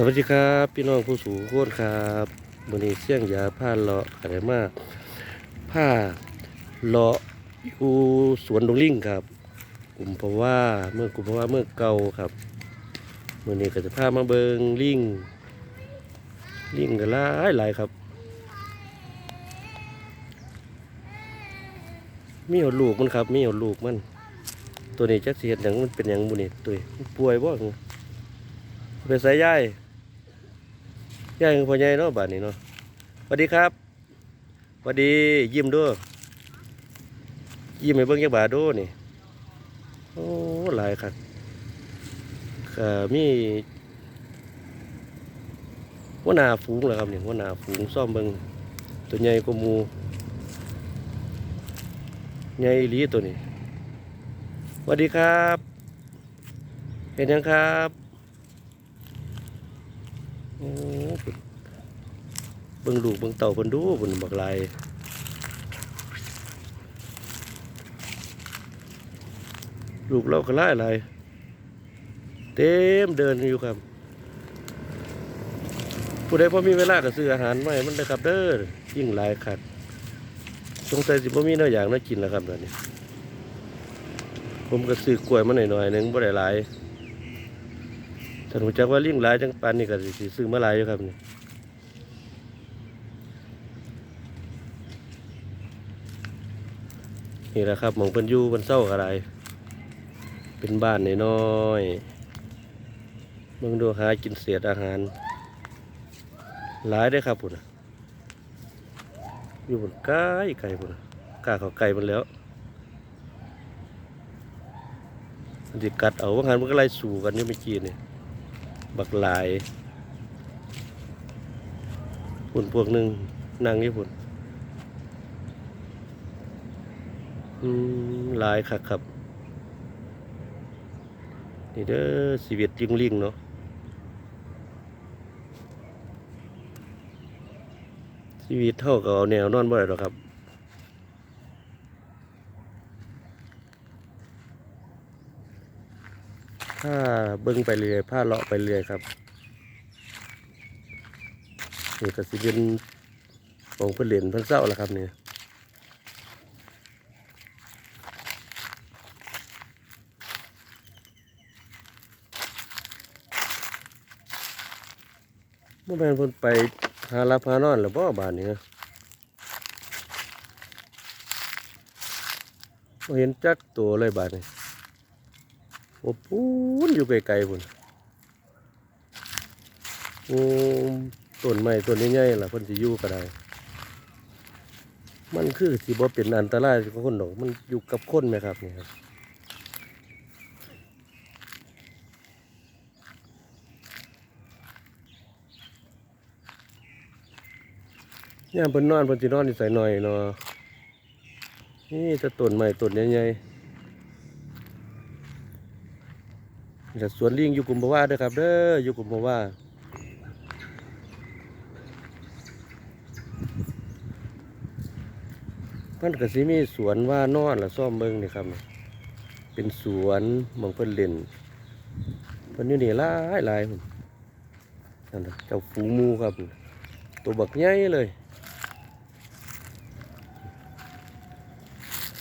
สวัสดีครับพี่น้องผู้สูงโคตรครับวันนี้เสี่ยงยาผ้าเลาะอะไรมากผ้าเลาะอยู่สวนดงลิงครับกลุ่มเพราะว่าเมื่อกลุ่มเพราะว่าเมื่อเก่าครับวันนี้ก็จะพามาเบิงลิงลิงกันหลายหลายครับ มีเอาลูกมันครับ มีเอาลูกมัน ตัวนี้จักสิเห็ดหยังมันเป็นหยังบุนี่ตัวนี้มันป่วยบ่ไปใส่ ยายยายคือพ่อใหญ่เนาะบาดนี้เนาะสวัสดีครับสวัสดียิ้มด้วยยิ้มให้เบิ่งจักบาทดูนี่โอ้หลายครับก็มีหัวหน้าฝูงเหรอครับนี่หัวหน้าฝูงซ่อมเบิ่งตัวใหญ่กว่าหมูใหญ่ลีตัวนี้สวัสดีครับเป็นยังครับอ้พุ่น เบิ่งลูกเบิ่งเต่าเบิ่งดูเบิ่งบักลายลูกเราก็หลายหลายเต็มเดินอยู่ครับ ผู้ใดพอมีเวลาก็ซื้ออาหารให้มันเลยครับเด้อยิ่งหลายขัดสงสัยสิบ่มีเนื้ออย่างน่ากินแล้วครับเดี๋ยวนี้ผมก็ซื้อกล้วยมาหน่อยๆหนึงบ่ได้หลายถ้าหนูจักว่าลิงหลายจังปานนี่ก็สิซื้อมาหลายอยู่ครับนี่ นี่แหละครับหมองเพิ่นอยู่เพิ่นเศร้าอะไร เป็นบ้านน้อยๆเบิ่งดูหากินเศษอาหาร หลายได้ครับพุ่นอยู่บนไกลไกลพุ่นกล้าเขาไกลมันแล้วมันสิกัดเอาว่างานมันก็ไล่สู่กันนี่เมื่อกี้นี่บักหลายปุ่นพวกหนึ่งนั่งนี่ปุ่น อืมหลายคักครับ นี่เด้อชีวิตยิงลิงเนาะชีวิตเท่ากับเอาแนวนอนบ่ได้หรอกครับผ้าเบิ้งไปเรื่อยผ้าเลาะไปเรื่อยครับนี่ก็สิเป็นของเพื่นเหรียญเพิ่นเศร้าแล้วครับเนี่เมื่อแม่นเพิ่นไปหารับหานอนหรือบ่บานนี้นะเห็นจักตัวเลยบาดนี้โอ้ปูนอยู่ไกลๆพุ่นโอ้ต้นไม้ต้นใหญ่ๆล่ะเพิ่นสิอยู่ก็ได้มันคือสิบ่เป็นอันตรายกับคนดอก มันอยู่กับคนไหมครับนี่ครับ ยามเพิ่นนอนเพิ่นสินอนนิสัยหน่อยเนาะนี่จะต้นไม้ต้นใหญ่ๆจากสวนลิงอยู่กลุ่มบว่าเด้อครับ เด้ออยู่กลุ่มบว่ามันก็สิมีสวนว่านอนละซ่อมเบิ่งนี่ครับ เป็นสวนมองเพิ่นเล่นเพิ่นอยู่นี่หลายหลายพุ่นนั่นน่ะเจ้าฝูงหมูครับ ตัวบักใหญ่เลย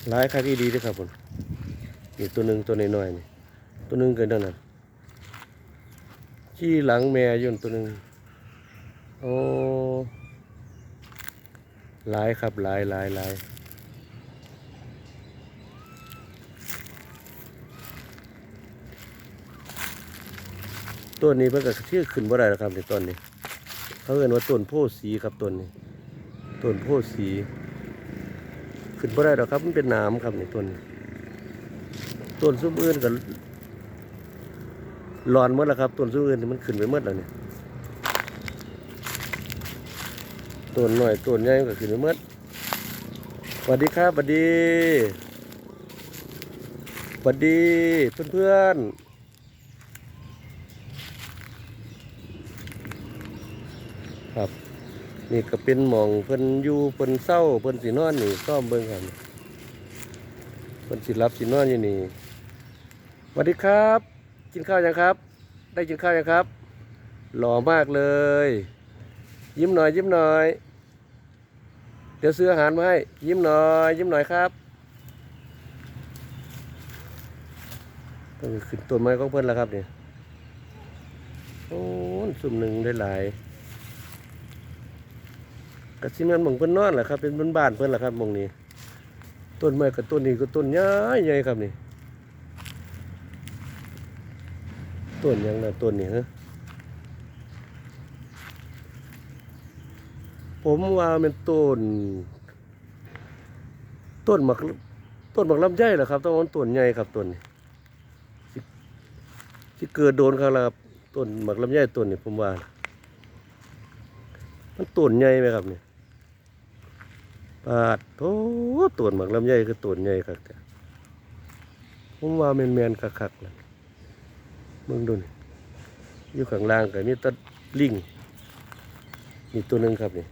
หลายคักอีดีด้อครับพุ่นนี่ตัวหนึ่งตัวน้อยๆนี่ตัวหนึ่งเกินเท่านั้นขี้หลังแม่ยุ่นตัวหนึ่งโอ้หลายครับหลายหลายหลายต้นนี้เพิ่นก็ชื่อขึ้นบ่ได้แล้วครับในต้นนี้เขาเรียกว่าต้นโพธิ์สีครับต้นนี้ต้นโพธิ์สี ขึ้นบ่ได้หรอกครับ มันเป็นน้ำครับในต้นนี้ต้นซุ้มอื่นกับหลอนหมดแล้วครับต้นสู้มอื่นมันขึ้นไปหมดแล้วเนี่ยต้นหน่อยต้นใหญ่ก็ขึ้นไปหมดสวัสดีครับสวัสดีสวัสดีเพื่อนเพื่อนๆครับ นี่ก็เป็นหมองเพิ่นอยู่เพิ่นเศร้าเพิ่นสินอนนี่ซ่อมเบิ่งครับเพิ่นสิรับสินอนอยู่นี่สวัสดีครับ กินข้าวยังครับ ได้กินข้าวยังครับ หล่อมากเลย ยิ้มหน่อย ยิ้มหน่อย เดี๋ยวซื้ออาหารมาให้ ยิ้มหน่อย ยิ้มหน่อยครับต้องขึ้นต้นไม้ของเพื่อนแล้วครับเนี่ยโอ้สุ่มหนึ่งได้หลาย กระชิมันหมองเพื่นนอนแหละครับเป็นบ้านบ้านเพื่อนแหละครับหมองนี้ ต้นไม้กับต้นนี้ก็ต้นใหญ่ใหญ่ครับนี่ต้นยังนะต้นนี่ฮะผมว่าเป็นต้น ต้นหมักต้นหมักลำไยเหรอครับต้องมันต้นใหญ่ครับต้นนี้สิสิเกิดโดนเขาแล้วครับต้นหมักลำไยต้นนี้ผมว่ามันต้นใหญ่ไหมครับเนี่ย ปาดโอ้ต้นหมักลำไยคือต้นใหญ่ครับแต่ผมว่าแมนแมนๆคักๆนะมึงดูนี่อยู่ข้างล่างก็มีแตัดลิงนี่ตัวหนึ่งครับนี่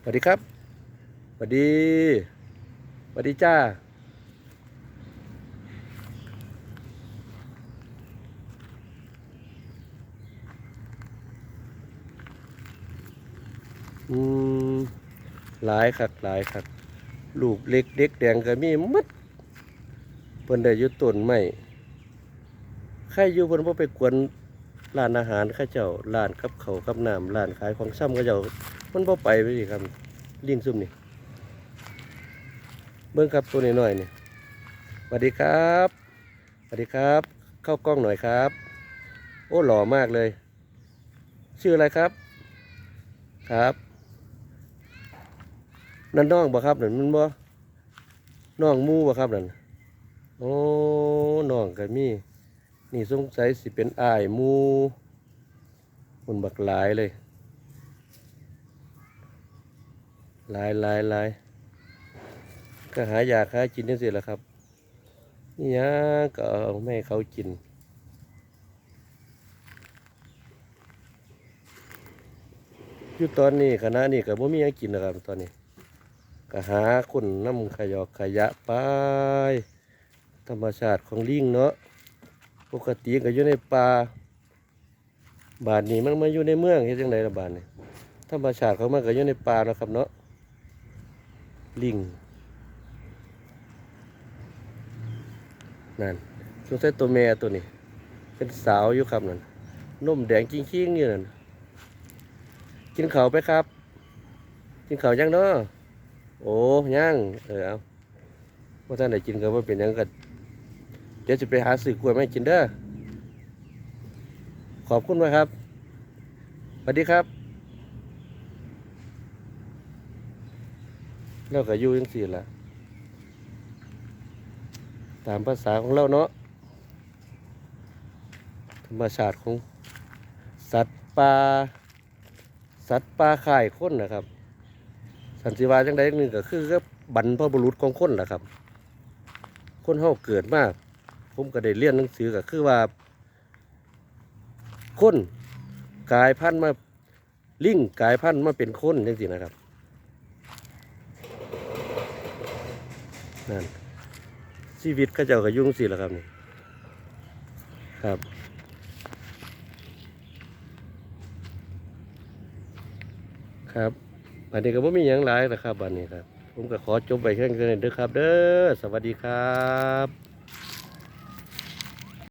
สวัสดีครับสวัสดีสวัสดีจ้าอืม หลายคักหลายคักลูกเล็กเด็กแดงก็มีมัดเพิ่นได้อยู่ต้นไม้ใครอยู่เพิ่นบ่ไปกวนร้านอาหารข้าเจ้าร้านกับเขากับน้ำร้านขายของซ้ำข้าเจ้ามันบ่ไปไปสิครับลิงซุ่มนี่เบิ่งครับตัวนี้หน่อยนี่สวัสดีครับสวัสดีครับ เข้ากล้องหน่อยครับ โอ้หล่อมากเลย ชื่ออะไรครับครับ นั่นน้องบ่ครับนั่นมันบ่น้องมูบ่ครับนั่นโอ้น้องก็มีนี่สงสัยสิเป็นอ้ายมูมันบักหลายเลยหลายหลายหลายก็หายากหากินนี่สิแหละครับนี่ยก็เอาไม่เขากินอยู่ตอนนี้คณะนี้ก็บ่มีหยังกินนะครับตอนนี้ ก็หาคนน้ำขยอกขยะไป ธรรมชาติของลิงเนาะปกติก็อยู่ในป่าบานนี้มันมาอยู่ในเมืองเฮ็ดจังไดล่ะบานนี้ธรรมชาติของมันก็อยู่ในป่านะครับเนาะลิงนั่นสงสัยตัวแม่ตัวนี้ เป็นสาวอยู่ครับนั่นนมแดงกิ้งๆอยู่นั่นกินเขาไปครับ กินเขายังเนาะ โอ้ยังเออเอาว่าท่านได้กินก็ว่าเป็นยังกันเดี๋ยวจะไปหาสื่อกล้วยมาให้กินเด้อขอบคุณมากครับสวัสดีครับเราก็อยู่ยังสี่ละตามภาษาของเราเนาะธรรมชาติของสัตว์ป่าสัตว์ป่าข่ายคนนะครับ สันติวาจังใดอย่างหนึ่งก็คือก็บรรพบุรุษของคนนะครับ คนเฮาเกิดมาผมก็ได้เรียนหนังสือก็คือว่า คนกายพันธุ์มาลิงกายพันธุ์มาเป็นคนจังซี่นะครับนั่นชีวิตเข้าเจ้าก็ยุ่งสิแล้วครับนี่ครับครับ บันนี้ก็บ่มีหยังหลายนะครับบันนี้ครับ ผมก็ขอจบไปแค่นี้เด้อครับ เด้อสวัสดีครับ